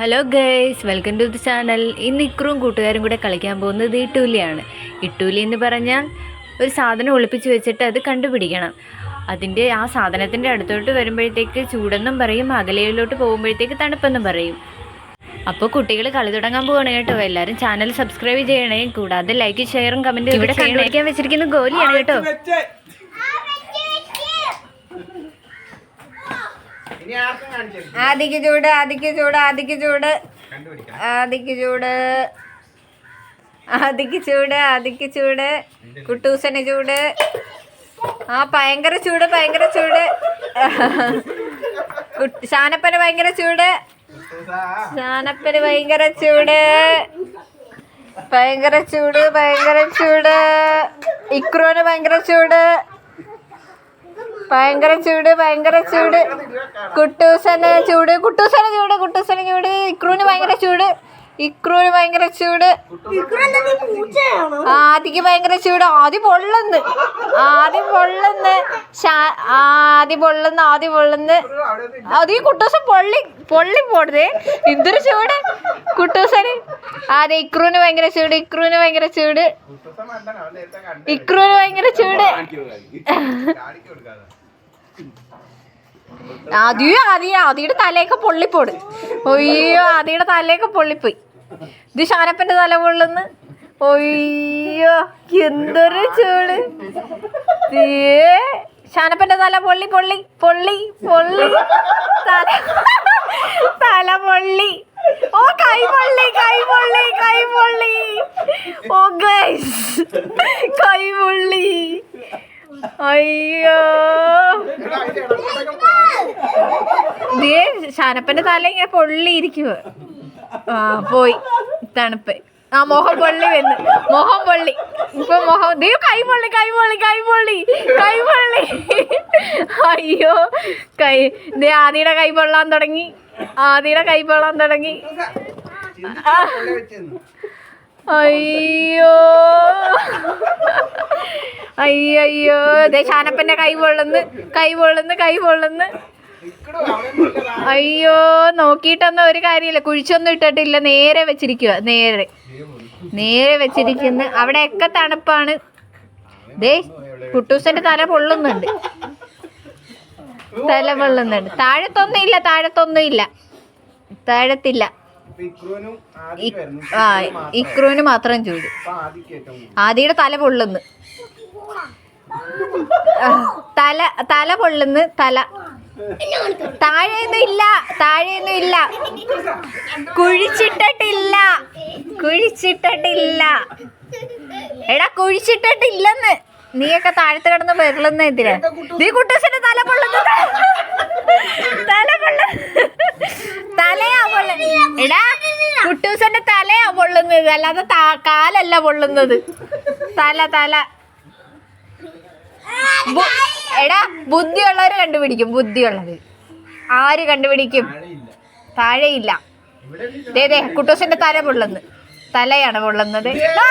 Hello guys welcome to the channel ഇന്ന് ഇക്കറും കൂട്ടുകാരും കൂടെ കളിക്കാൻ പോകുന്നത് ഇട്ടൂലിയാണ്. ഇട്ടൂലി എന്ന് പറഞ്ഞാൽ ഒരു സാധനം ഒളിപ്പിച്ച് വെച്ചിട്ട് അത് കണ്ടുപിടിക്കണം. അതിന്റെ ആ സാധനത്തിന്റെ അടുത്തോട്ട് വരുമ്പോഴത്തേക്ക് ചൂടെന്നും പറയും അകലയിലോട്ട് പോകുമ്പോഴത്തേക്ക് തണുപ്പെന്നും പറയും. അപ്പോൾ കുട്ടികൾ കളി തുടങ്ങാൻ പോവാണ് കേട്ടോ. എല്ലാവരും ചാനൽ സബ്സ്ക്രൈബ് ചെയ്യണേ. കൂടാതെ ലൈക്ക് ഷെയറും കമന്റും ഇവിടെ കണ്ടുപിടിക്കാൻ വെച്ചിരിക്കുന്ന ഗോലിയാണ് കേട്ടോ. ആദിക്ക് ചൂട് ആദിക്ക് ചൂട് ആദിക്ക് ചൂട്. ആദിക്ക് ചൂട്. ആദിക്ക് ചൂട് ആദിക്ക് ചൂട്. കുട്ടൂസന് ചൂട്. ആ ഭയങ്കര ചൂട് ഭയങ്കര ചൂട്. ശാനപ്പന് ഷാനപ്പന് ഭയങ്കര ചൂട്. ഷാനപ്പന് ഭയങ്കര ചൂട്. ഭയങ്കര ചൂട് ഭയങ്കര ചൂട്. ഇക്രോന് ഭയങ്കര ചൂട്. ഭയങ്കര ചൂട് ഭയങ്കര ചൂട്. കുട്ടൂസന് ചൂട് കുട്ടൂസന് ചൂട് കുട്ടൂസന് ചൂട്. ഇക്രൂന് ഭയങ്കര ചൂട്. ഇക്രൂന് ഭയങ്കര ചൂട്. ആദിക്ക് ഭയങ്കര ചൂട്. ആദ്യ പൊള്ളുന്ന്. ആദ്യം പൊള്ളുന്ന്. ആദ്യ പൊള്ളുന്ന് ആദ്യം പൊള്ളുന്ന്. അത് ഈ കുട്ടൂസം പൊള്ളി പൊള്ളി പോണത്. എന്തൊരു ചൂട്. കുട്ടൂസന്. അതെ ഇക്രൂന് ഭയങ്കര ചൂട് ഇക്രൂന് ഭയങ്കര ചൂട്. ഇക്രൂന് ഭയങ്കര ചൂട്. ആദ്യം ആദ്യം ആദ്യയുടെ തലയൊക്കെ പൊള്ളിപ്പോട് ഒയ്യോ ആദ്യയുടെ തലയൊക്കെ പൊള്ളിപ്പോയി. ഇത് ഷാനപ്പന്റെ തല പൊള്ളുന്ന് ഒയ്യോ എന്തൊരു ചൂട്. ഷാനപ്പന്റെ തല പൊള്ളി പൊള്ളി പൊള്ളി പൊള്ളി. തല തല പൊള്ളി. ഓ കൈ പൊള്ളി കൈ പൊള്ളി കൈ പൊള്ളി. ഓ ഗൈസ് കൈ പൊള്ളി. അയ്യോ. ദേ ഷാനപ്പന്റെ തല ഇങ്ങനെ പൊള്ളിയിരിക്കുക ആ പോയി. തണുപ്പ്. ആ മുഖം പൊള്ളി വന്ന്. മുഖം പൊള്ളി. ഇപ്പൊ മുഖം ദേ കൈ പൊള്ളി കൈ പൊള്ളി കൈ പൊള്ളി. കൈ പൊള്ളി. അയ്യോ. കൈ ദേ ആദിയുടെ കൈ പൊള്ളാൻ തുടങ്ങി. ആദിയുടെ കൈ പൊള്ളാൻ തുടങ്ങി. അയ്യോ. അയ്യോ ദേ ഷാനപ്പന്റെ കൈ പൊള്ളുന്ന്. കൈ പൊള്ളുന്ന് കൈ പൊള്ളുന്ന്. അയ്യോ നോക്കിയിട്ടൊന്നും ഒരു കാര്യമില്ല. കുഴിച്ചൊന്നും ഇട്ടിട്ടില്ല. നേരെ വെച്ചിരിക്കുക നേരെ. നേരെ വെച്ചിരിക്കുന്നു അവിടെയൊക്കെ തണുപ്പാണ്. ദേ കുട്ടൂസന്റെ തല പൊള്ളുന്നുണ്ട്. തല പൊള്ളുന്നുണ്ട്. താഴത്തൊന്നും ഇല്ല താഴത്തൊന്നും ഇല്ല താഴത്തില്ല. ആ ഇക്രൂന് മാത്രം. ചൂട്. ആദിയുടെ തല പൊള്ളുന്നു. തല തല പൊള്ളുന്നു തല. താഴെയൊന്നും ഇല്ല താഴെയൊന്നും ഇല്ല. കുഴിച്ചിട്ടിട്ടില്ല കുഴിച്ചിട്ടിട്ടില്ല. എടാ കുഴിച്ചിട്ടിട്ടില്ലെന്ന്. നീയൊക്കെ താഴത്ത് കിടന്ന് വരളുന്ന എന്തിനാ നീ കുട്ടൂസിന്റെ തല പൊള്ളുന്നു. തല പൊള്ള. തലയാ പൊള്ള എടാ കുട്ടൂസന്റെ തലയാ പൊള്ളുന്നത്. അല്ലാതെ കാലല്ല പൊള്ളുന്നത്. തല തല. എടാ ബുദ്ധിയുള്ളവർ കണ്ടുപിടിക്കും. ബുദ്ധിയുള്ളത്. ആര് കണ്ടുപിടിക്കും? താഴെയില്ല. ദേ കുട്ടൂസിന്റെ തല പൊള്ളുന്നത് തലയാണ് പൊള്ളുന്നത്. ആ!